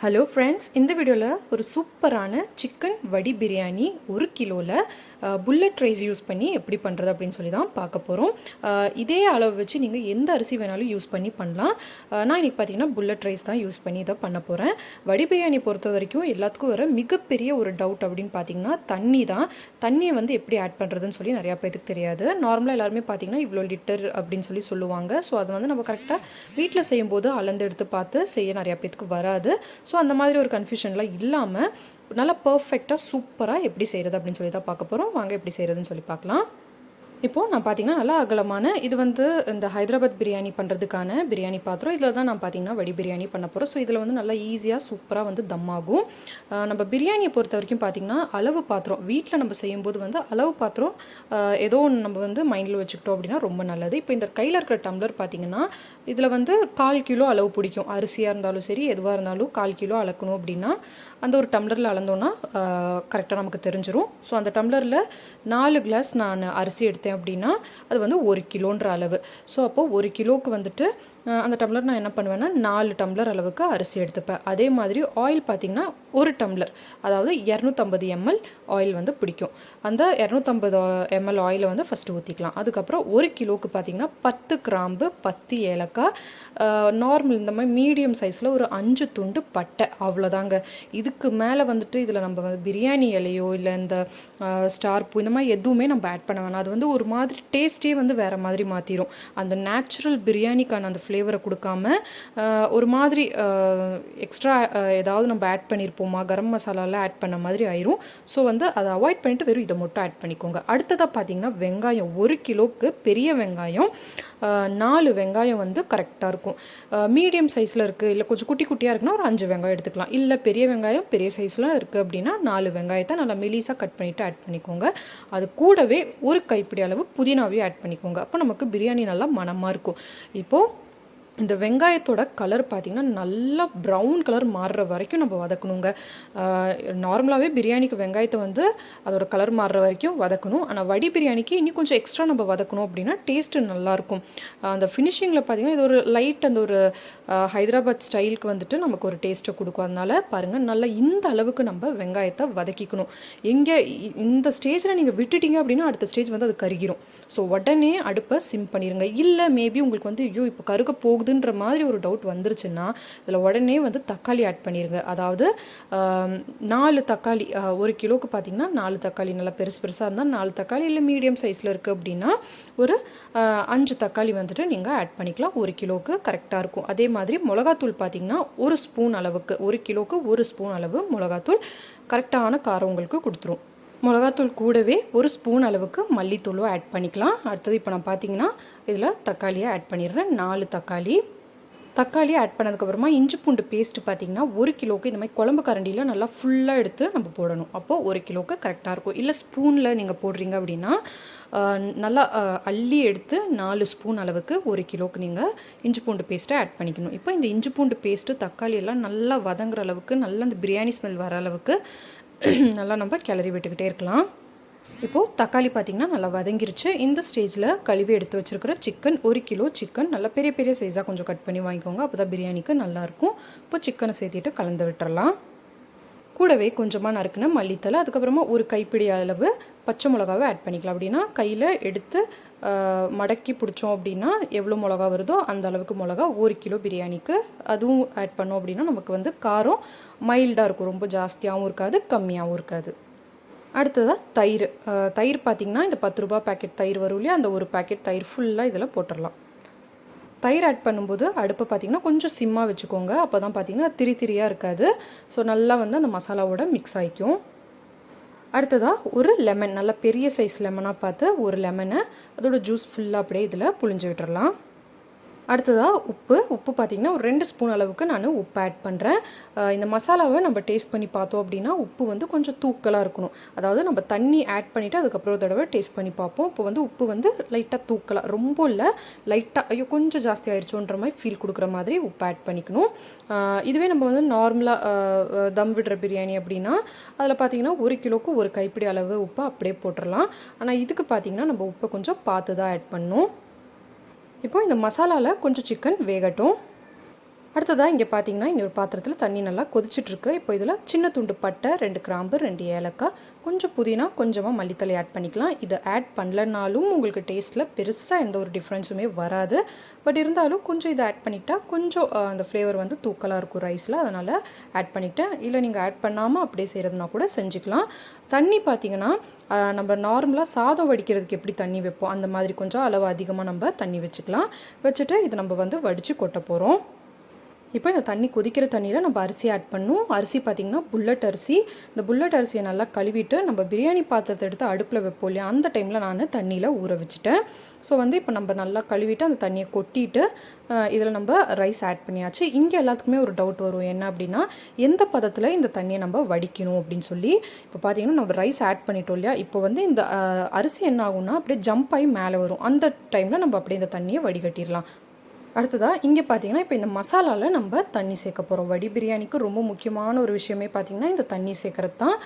Hello friends இந்த வீடியோவில் ஒரு சூப்பரான சிக்கன் வடி பிரியாணி ஒரு கிலோவில் புல்லட் ரைஸ் யூஸ் பண்ணி எப்படி பண்ணுறது அப்படின்னு சொல்லி தான் பார்க்க போகிறோம் இதே அளவு வச்சு நீங்கள் எந்த அரிசி வேணாலும் யூஸ் பண்ணி பண்ணலாம். நான் இன்றைக்கி பார்த்தீங்கன்னா புல்லட் ரைஸ் தான் யூஸ் பண்ணி இதை பண்ண போகிறேன் வடி பிரியாணி பொறுத்த வரைக்கும் எல்லாத்துக்கும் வர மிகப்பெரிய ஒரு டவுட் அப்படின்னு பார்த்தீங்கன்னா தண்ணி தான். தண்ணியை வந்து எப்படி ஆட் பண்ணுறதுன்னு சொல்லி நிறையா பேருக்கு தெரியாது. நார்மலாக எல்லாருமே பார்த்தீங்கன்னா இவ்வளோ லிட்டர் அப்படின்னு சொல்லி சொல்லுவாங்க. ஸோ அது வந்து நம்ம கரெக்டாக வீட்டில் செய்யும்போது அளந்து எடுத்து பார்த்து செய்ய நிறையா பேருக்கு வராது. ஸோ அந்த மாதிரி ஒரு கன்ஃபியூஷன்லாம் இல்லாமல் நல்லா பர்ஃபெக்டாக சூப்பராக எப்படி செய்கிறது அப்படின்னு சொல்லி தான் பார்க்க போகிறோம் வாங்க எப்படி செய்கிறதுன்னு சொல்லி பார்க்கலாம். இப்போது நான் பார்த்தீங்கன்னா நல்லா அகலமான இது வந்து இந்த ஹைதராபாத் பிரியாணி பண்ணுறதுக்கான பிரியாணி பாத்திரம். இதில் தான் நான் பார்த்தீங்கன்னா வடி பிரியாணி பண்ண போகிறோம் ஸோ இதில் வந்து நல்லா ஈஸியாக சூப்பராக வந்து தம் ஆகும். நம்ம பிரியாணியை பொறுத்த வரைக்கும் பார்த்தீங்கன்னா அளவு பாத்திரம் வீட்டில் நம்ம செய்யும்போது வந்து அளவு பாத்திரம் ஏதோ ஒன்று நம்ம வந்து மைண்டில் வச்சுக்கிட்டோம் அப்படின்னா ரொம்ப நல்லது. இப்போ இந்த கையில் இருக்கிற டம்ளர் பார்த்தீங்கன்னா இதில் வந்து கால் கிலோ அளவு பிடிக்கும். அரிசியாக இருந்தாலும் சரி எதுவாக இருந்தாலும் கால் கிலோ அளக்கணும் அப்படின்னா அந்த ஒரு டம்ளரில் அளந்தோன்னா கரெக்டாக நமக்கு தெரிஞ்சிடும் ஸோ அந்த டம்ளரில் நாலு கிளாஸ் நான் அரிசி எடுத்தேன் அப்படின்னா அது வந்து ஒரு கிலோன்ற அளவு. ஸோ அப்போது ஒரு கிலோவுக்கு வந்துட்டு அந்த டம்ளர் நான் என்ன பண்ணுவேன்னா நாலு டம்ளர் அளவுக்கு அரிசி எடுத்துப்பேன். அதே மாதிரி ஆயில் பார்த்தீங்கன்னா ஒரு டம்ளர் அதாவது இரநூத்தம்பது எம்எல் ஆயில் வந்து பிடிக்கும். அந்த இரநூத்தம்பது எம்எல் ஆயிலை வந்து ஃபஸ்ட்டு ஊற்றிக்கலாம் அதுக்கப்புறம் ஒரு கிலோவுக்கு பார்த்தீங்கன்னா பத்து கிராம்பு பத்து ஏலக்காய் நார்மல் இந்த மாதிரி மீடியம் சைஸில் ஒரு அஞ்சு துண்டு பட்டை அவ்வளோதாங்க. இதுக்கு மேலே வந்துட்டு இதில் நம்ம வந்து பிரியாணி இலையோ இல்லை இந்த ஸ்டார் பூ இந்த மாதிரி எதுவுமே நம்ம ஆட் பண்ண வேணாம். அது வந்து ஒரு மாதிரி டேஸ்ட்டே வந்து வேறு மாதிரி மாற்றிடும் அந்த நேச்சுரல் பிரியாணிக்கான அந்த ஃப்ளேவரை கொடுக்காம ஒரு மாதிரி எக்ஸ்ட்ரா ஏதாவது நம்ம ஆட் பண்ணியிருப்போமா கரம் மசாலாலாம் ஆட் பண்ண மாதிரி ஆயிரும். ஸோ வந்து அதை அவாய்ட் பண்ணிட்டு வெறும் இதை மட்டும் ஆட் பண்ணிக்கோங்க. அடுத்ததாக பார்த்தீங்கன்னா வெங்காயம் ஒரு கிலோக்கு பெரிய வெங்காயம் நாலு வெங்காயம் வந்து கரெக்டாக இருக்கும். மீடியம் சைஸில் இருக்குது இல்லை கொஞ்சம் குட்டி குட்டியாக இருக்குன்னா ஒரு அஞ்சு வெங்காயம் எடுத்துக்கலாம். இல்லை பெரிய வெங்காயம் பெரிய சைஸில் இருக்குது அப்படின்னா நாலு வெங்காயத்தை நல்லா மெலிசாக கட் பண்ணிவிட்டு ஆட் பண்ணிக்கோங்க. அது கூடவே ஒரு கைப்பிடி அளவு புதினாவையும் ஆட் பண்ணிக்கோங்க. அப்போ நமக்கு பிரியாணி நல்லா மணமாக இருக்கும். இப்போது இந்த வெங்காயத்தோட கலர் பார்த்திங்கன்னா நல்லா ப்ரௌன் கலர் மாறுற வரைக்கும் நம்ம வதக்கணுங்க. நார்மலாகவே பிரியாணிக்கு வெங்காயத்தை வந்து அதோட கலர் மாறுற வரைக்கும் வதக்கணும். ஆனால் வடி பிரியாணிக்கு இன்னும் கொஞ்சம் எக்ஸ்ட்ரா நம்ம வதக்கணும் அப்படின்னா டேஸ்ட்டு நல்லாயிருக்கும். அந்த ஃபினிஷிங்கில் பார்த்தீங்கன்னா இது ஒரு லைட் அந்த ஒரு ஹைதராபாத் ஸ்டைலுக்கு வந்துட்டு நமக்கு ஒரு டேஸ்ட்டை கொடுக்கும். அதனால பாருங்கள் நல்லா இந்த அளவுக்கு நம்ம வெங்காயத்தை வதக்கிக்கணும். எங்கே இ- இந்த ஸ்டேஜில் நீங்கள் விட்டுட்டீங்க அப்படின்னா அடுத்த ஸ்டேஜ் வந்து அது கருகிரும். ஸோ உடனே அடுப்பை சிம் பண்ணிடுங்க இல்லை மேபி உங்களுக்கு வந்து ஐயோ இப்போ கருக போகுது போகுதுன்ற மாதிரி ஒரு டவுட் வந்துருச்சுன்னா இதில் உடனே வந்து தக்காளி ஆட் பண்ணிடுங்க அதாவது நாலு தக்காளி ஒரு கிலோக்கு பார்த்தீங்கன்னா நாலு தக்காளி நல்லா பெருசு பெருசாக இருந்தால் நாலு தக்காளி இல்லை மீடியம் சைஸில் இருக்குது அப்படின்னா ஒரு அஞ்சு தக்காளி வந்துட்டு நீங்கள் ஆட் பண்ணிக்கலாம். ஒரு கிலோக்கு கரெக்டாக இருக்கும். அதே மாதிரி மிளகாத்தூள் பார்த்தீங்கன்னா ஒரு ஸ்பூன் அளவுக்கு ஒரு கிலோக்கு ஒரு ஸ்பூன் அளவு மிளகாத்தூள் கரெக்டான காரம் உங்களுக்கு கொடுத்துரும். மிளகாத்தூள் கூடவே ஒரு ஸ்பூன் அளவுக்கு மல்லித்தூளும் ஆட் பண்ணிக்கலாம். அடுத்தது இப்போ நான் பார்த்தீங்கன்னா இதில் தக்காளியை ஆட் பண்ணிடுறேன். நாலு தக்காளி. தக்காளி ஆட் பண்ணதுக்கப்புறமா இஞ்சி பூண்டு பேஸ்ட் பார்த்தீங்கன்னா ஒரு கிலோவுக்கு இந்த மாதிரி குழம்பு கரண்டியில் நல்லா ஃபுல்லாக எடுத்து நம்ம போடணும். அப்போது ஒரு கிலோக்கு கரெக்டாக இருக்கும். இல்லை ஸ்பூனில் நீங்கள் போடுறீங்க அப்படின்னா நல்லா அள்ளி எடுத்து நாலு ஸ்பூன் அளவுக்கு ஒரு கிலோவுக்கு நீங்கள் இஞ்சி பூண்டு பேஸ்ட்டை ஆட் பண்ணிக்கணும். இப்போ இந்த இஞ்சி பூண்டு பேஸ்ட்டு தக்காளி எல்லாம் நல்லா வதங்குற அளவுக்கு நல்லா அந்த பிரியாணி ஸ்மெல் வர அளவுக்கு நல்லா நம்ம கிளறி விட்டுக்கிட்டே இருக்கலாம். இப்போது தக்காளி பார்த்திங்கன்னா நல்லா வதங்கிருச்சு. இந்த ஸ்டேஜில் கழுவி எடுத்து வச்சுருக்கிற சிக்கன் ஒரு கிலோ சிக்கன் நல்லா பெரிய பெரிய சைஸாக கொஞ்சம் கட் பண்ணி வாங்கிக்கோங்க. அப்போ தான் பிரியாணிக்கு நல்லாயிருக்கும் இப்போ சிக்கனை சேர்த்திட்டு கலந்து விட்டுறலாம். கூடவே கொஞ்சமாக நறுக்குன மல்லித்தலை அதுக்கப்புறமா ஒரு கைப்பிடி அளவு பச்சை மிளகாவை ஆட் பண்ணிக்கலாம். அப்படின்னா கையில் எடுத்து மடக்கி பிடிச்சோம் அப்படின்னா எவ்வளோ மிளகா வருதோ அந்த அளவுக்கு மிளகா ஒரு கிலோ பிரியாணிக்கு. அதுவும் ஆட் பண்ணோம் அப்படின்னா நமக்கு வந்து காரம் மைல்டாக இருக்கும். ரொம்ப ஜாஸ்தியாகவும் இருக்காது கம்மியாகவும் இருக்காது. அடுத்ததாக தயிர். தயிர் பார்த்திங்கன்னா இந்த பத்து ரூபா பேக்கெட் தயிர் வரும் இல்லையா? அந்த ஒரு பேக்கெட் தயிர் ஃபுல்லாக இதில் போட்டுடலாம் தயிர் ஆட் பண்ணும்போது அடுப்பை பார்த்தீங்கன்னா கொஞ்சம் சிம்மாக வச்சுக்கோங்க. அப்போ தான் பார்த்தீங்கன்னா திரி திரியாக இருக்காது. ஸோ நல்லா வந்து அந்த மசாலாவோட மிக்ஸ் ஆகிக்கும் அடுத்ததாக ஒரு லெமன் நல்லா பெரிய சைஸ் லெமனாக பார்த்து ஒரு லெமனை அதோடய ஜூஸ் ஃபுல்லாக அப்படியே இதில் புழிஞ்சு விட்டுறலாம். அடுத்ததாக உப்பு. உப்பு பார்த்திங்கன்னா ஒரு ரெண்டு ஸ்பூன் அளவுக்கு நான் உப்பு ஆட் பண்ணுறேன் இந்த மசாலாவை நம்ம டேஸ்ட் பண்ணி பார்த்தோம் அப்படின்னா உப்பு வந்து கொஞ்சம் தூக்கலாக இருக்கணும். அதாவது நம்ம தண்ணி ஆட் பண்ணிவிட்டு அதுக்கப்புறம் தடவை டேஸ்ட் பண்ணி பார்ப்போம். இப்போ வந்து உப்பு வந்து லைட்டாக தூக்கலாக ரொம்ப இல்லை லைட்டாக ஐயோ கொஞ்சம் ஜாஸ்தி ஆயிடுச்சோன்ற மாதிரி ஃபீல் கொடுக்குற மாதிரி உப்பு ஆட் பண்ணிக்கணும். இதுவே நம்ம வந்து நார்மலாக தம் விடுற பிரியாணி அப்படின்னா அதில் பார்த்தீங்கன்னா ஒரு கிலோக்கு ஒரு கைப்பிடி அளவு உப்பு அப்படியே போட்டுடலாம் ஆனால் இதுக்கு பார்த்தீங்கன்னா நம்ம உப்பை கொஞ்சம் பார்த்து தான் ஆட் பண்ணணும். இப்போ இந்த மசாலாவில் கொஞ்சம் சிக்கன் வேகட்டும். அடுத்ததாக இங்கே பார்த்தீங்கன்னா இன்னொரு பாத்திரத்தில் தண்ணி நல்லா கொதிச்சிட்ருக்கு. இப்போ இதில் சின்ன துண்டு பட்டை ரெண்டு கிராம்பு ரெண்டு ஏலக்காய் கொஞ்சம் புதினா கொஞ்சமாக மல்லித்தலை ஆட் பண்ணிக்கலாம். இதை ஆட் பண்ணலனாலும் உங்களுக்கு டேஸ்ட்டில் பெருசாக எந்த ஒரு டிஃப்ரென்ஸுமே வராது. பட் இருந்தாலும் கொஞ்சம் இதை ஆட் பண்ணிட்டா கொஞ்சம் அந்த ஃப்ளேவர் வந்து தூக்கலாக இருக்கும் ரைஸில் அதனால் ஆட் பண்ணிவிட்டேன் இல்லை நீங்கள் ஆட் பண்ணாமல் அப்படியே செய்கிறதுனா கூட செஞ்சுக்கலாம். தண்ணி பார்த்தீங்கன்னா நம்ம நார்மலாக சாதம் வடிக்கிறதுக்கு எப்படி தண்ணி வைப்போம்? அந்த மாதிரி கொஞ்சம் அளவு அதிகமாக நம்ம தண்ணி வச்சுக்கலாம். வச்சுட்டு இதை நம்ம வந்து வடித்து கொட்ட போகிறோம் இப்போ இந்த தண்ணி கொதிக்கிற தண்ணியில் நம்ம அரிசி ஆட் பண்ணும் அரிசி பார்த்திங்கன்னா புல்லட் அரிசி. இந்த புல்லட் அரிசியை நல்லா கழுவிட்டு நம்ம பிரியாணி பாத்திரத்தை எடுத்து அடுப்பில் வைப்போம் இல்லையா? அந்த டைமில் நான் தண்ணியில் ஊற வச்சுட்டேன். ஸோ வந்து இப்போ நம்ம நல்லா கழுவிட்டு அந்த தண்ணியை கொட்டிட்டு இதில் நம்ம ரைஸ் ஆட் பண்ணியாச்சு. இங்கே எல்லாத்துக்குமே ஒரு டவுட் வரும். என்ன அப்படின்னா எந்த பதத்தில் இந்த தண்ணியை நம்ம வடிக்கணும் அப்படின்னு சொல்லி. இப்போ பார்த்தீங்கன்னா நம்ம ரைஸ் ஆட் பண்ணிட்டோம் இல்லையா? இப்போ வந்து இந்த அரிசி என்ன ஆகும்னா அப்படியே ஜம்ப் ஆகி மேலே வரும். அந்த டைமில் நம்ம அப்படியே இந்த தண்ணியை வடிகட்டிடலாம். அடுத்ததாக இங்கே பார்த்தீங்கன்னா இப்போ இந்த மசாலாவில் நம்ம தண்ணி சேர்க்க போகிறோம் வடி பிரியாணிக்கு ரொம்ப முக்கியமான ஒரு விஷயமே பார்த்தீங்கன்னா இந்த தண்ணி சேர்க்கறது தான்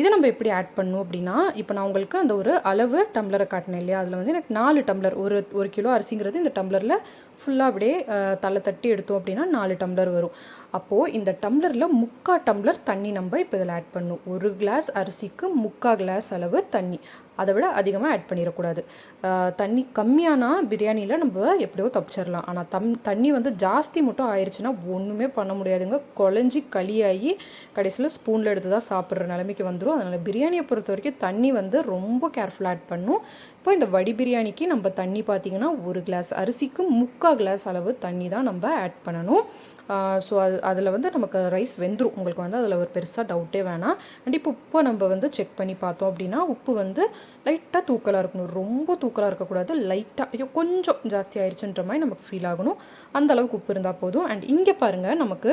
இதை நம்ம எப்படி ஆட் பண்ணும் அப்படின்னா இப்போ நான் உங்களுக்கு அந்த ஒரு அளவு டம்ளரை காட்டினேன் இல்லையா? அதில் வந்து எனக்கு நாலு டம்ளர் ஒரு ஒரு கிலோ அரிசிங்கிறது இந்த டம்ளரில் ஃபுல்லாக அப்படியே தலை தட்டி எடுத்தோம் அப்படின்னா நாலு டம்ளர் வரும். அப்போது இந்த டம்ளரில் முக்கா டம்ளர் தண்ணி நம்ம இப்போ இதில் ஆட் பண்ணும். ஒரு கிளாஸ் அரிசிக்கு முக்கா கிளாஸ் அளவு தண்ணி. அதை விட அதிகமாக ஆட் பண்ணிடக்கூடாது. தண்ணி கம்மியானா பிரியாணியில் நம்ம எப்படியோ தப்பிச்சிடலாம் ஆனால் தம் தண்ணி வந்து ஜாஸ்தி மட்டும் ஆயிடுச்சுன்னா ஒன்றுமே பண்ண முடியாதுங்க. குழஞ்சி களியாகி கடைசியில் ஸ்பூனில் எடுத்து தான் சாப்பிட்ற நிலைமைக்கு வந்துடும் அதனால் பிரியாணியை பொறுத்த வரைக்கும் தண்ணி வந்து ரொம்ப கேர்ஃபுல்லாக ஆட் பண்ணும். இப்போ இந்த வடி பிரியாணிக்கு நம்ம தண்ணி பார்த்திங்கன்னா ஒரு கிளாஸ் அரிசிக்கு முக்கால் கிளாஸ் அளவு தண்ணி தான் நம்ம ஆட் பண்ணணும். ஸோ அது அதில் வந்து நமக்கு ரைஸ் வெந்துடும் உங்களுக்கு வந்து அதில் ஒரு பெருசாக டவுட்டே வேணாம். அண்ட் இப்போ உப்பை நம்ம வந்து செக் பண்ணி பார்த்தோம் அப்படின்னா உப்பு வந்து லைட்டாக தூக்கலாக இருக்கணும். ரொம்ப தூக்கலாக இருக்கக்கூடாது. லைட்டாக ஐயோ கொஞ்சம் ஜாஸ்தி ஆயிடுச்சுன்ற மாதிரி நமக்கு ஃபீல் ஆகணும். அந்த அளவுக்கு உப்பு இருந்தால் போதும். அண்ட் இங்கே பாருங்கள் நமக்கு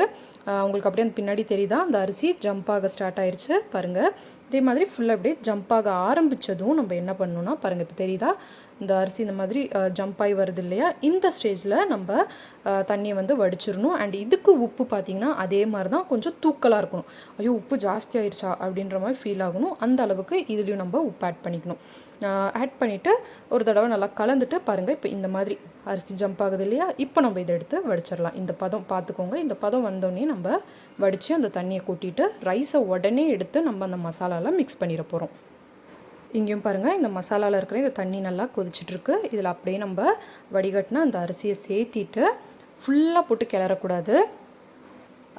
உங்களுக்கு அப்படியே அந்த பின்னாடி தெரியுதா? அந்த அரிசி ஜம்ப் ஆக ஸ்டார்ட் ஆயிடுச்சு பாருங்கள் இதே மாதிரி ஃபுல்லாக அப்படியே ஜம்ப் ஆக ஆரம்பித்ததும் நம்ம என்ன பண்ணணும்னா பாருங்கள் இப்போ தெரியுதா? இந்த அரிசி இந்த மாதிரி ஜம்ப் ஆகி வருது இல்லையா? இந்த ஸ்டேஜில் நம்ம தண்ணியை வந்து வடிச்சிடணும். அண்ட் இதுக்கு உப்பு பார்த்திங்கன்னா அதே மாதிரி தான் கொஞ்சம் தூக்கலாக இருக்கணும். ஐயோ உப்பு ஜாஸ்தி ஆயிடுச்சா அப்படின்ற மாதிரி ஃபீல் ஆகணும். அந்த அளவுக்கு இதுலேயும் நம்ம உப்பு ஆட் பண்ணிக்கணும். ஆட் பண்ணிவிட்டு ஒரு தடவை நல்லா கலந்துட்டு பாருங்கள் இப்போ இந்த மாதிரி அரிசி ஜம்ப் ஆகுது இல்லையா? இப்போ நம்ம இதை எடுத்து வடிச்சிடலாம். இந்த பதம் பார்த்துக்கோங்க இந்த பதம் வந்தோடனே நம்ம வடித்து அந்த தண்ணியை கூட்டிட்டு ரைஸை உடனே எடுத்து நம்ம அந்த மசாலாலாம் மிக்ஸ் பண்ணிட போகிறோம் இங்கேயும் பாருங்கள் இந்த மசாலாவில் இருக்கிற இந்த தண்ணி நல்லா கொதிச்சிட்ருக்கு. இதில் அப்படியே நம்ம வடிகட்டினா அந்த அரிசியை சேர்த்திட்டு ஃபுல்லாக போட்டு கிளறக்கூடாது.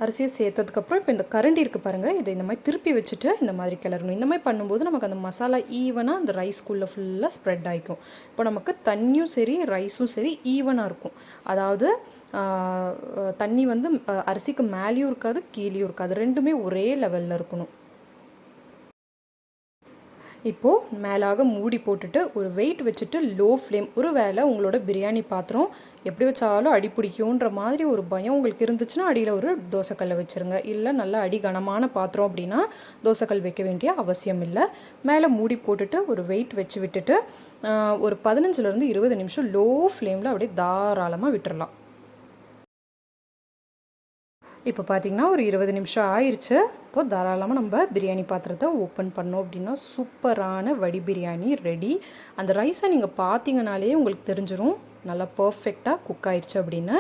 அரிசியை சேர்த்ததுக்கப்புறம் இப்போ இந்த கரண்டி இருக்குது பாருங்கள் இதை இந்த மாதிரி திருப்பி வச்சுட்டு இந்த மாதிரி கிளறணும். இந்த மாதிரி பண்ணும்போது நமக்கு அந்த மசாலா ஈவனாக அந்த ரைஸ்க்குள்ளே ஃபுல்லாக ஸ்ப்ரெட் ஆகிக்கும் இப்போ நமக்கு தண்ணியும் சரி ரைஸும் சரி ஈவனாக இருக்கும். அதாவது தண்ணி வந்து அரிசிக்கு மேலேயும் இருக்காது கீழேயும் இருக்காது. ரெண்டுமே ஒரே லெவலில் இருக்கணும். இப்போது மேலாக மூடி போட்டுட்டு ஒரு வெயிட் வச்சுட்டு லோ ஃப்ளேம் ஒரு வேளை உங்களோட பிரியாணி பாத்திரம் எப்படி வச்சாலும் அடி பிடிக்குன்ற மாதிரி ஒரு பயம் உங்களுக்கு இருந்துச்சுன்னா அடியில் ஒரு தோசைக்கல்லை வச்சுருங்க. இல்லை நல்லா அடி கனமான பாத்திரம் அப்படின்னா தோசைக்கல் வைக்க வேண்டிய அவசியம் இல்லை. மேலே மூடி போட்டுட்டு ஒரு வெயிட் வச்சு விட்டுட்டு ஒரு பதினஞ்சுலேருந்து இருபது நிமிஷம் லோ ஃப்ளேமில் அப்படியே தாராளமாக விட்டுடலாம் இப்போ பார்த்திங்கன்னா ஒரு இருபது நிமிஷம் ஆயிடுச்சு இப்போ தாராளமாக நம்ம பிரியாணி பாத்திரத்தை ஓப்பன் பண்ணோம் அப்படின்னா சூப்பரான வடி பிரியாணி ரெடி அந்த ரைஸை நீங்கள் பார்த்தீங்கனாலே உங்களுக்கு தெரிஞ்சிடும் நல்லா பர்ஃபெக்டாக குக் ஆயிடுச்சு அப்படின்னு.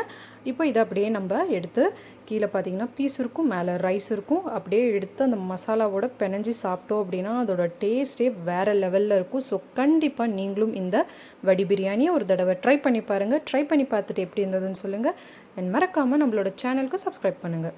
இப்போ இதை அப்படியே நம்ம எடுத்து கீழே பார்த்தீங்கன்னா பீஸ் இருக்கும் மேலே ரைஸ் இருக்கும். அப்படியே எடுத்து அந்த மசாலாவோட பெனஞ்சி சாப்பிட்டோம் அப்படின்னா அதோட டேஸ்ட்டே வேறு லெவலில் இருக்கும். ஸோ கண்டிப்பாக நீங்களும் இந்த வடி பிரியாணியை ஒரு தடவை ட்ரை பண்ணி பாருங்கள் ட்ரை பண்ணி பார்த்துட்டு எப்படி இருந்ததுன்னு சொல்லுங்கள் அண்ட் மறக்காமல் நம்மளோட சேனலுக்கு சப்ஸ்கிரைப் பண்ணுங்கள்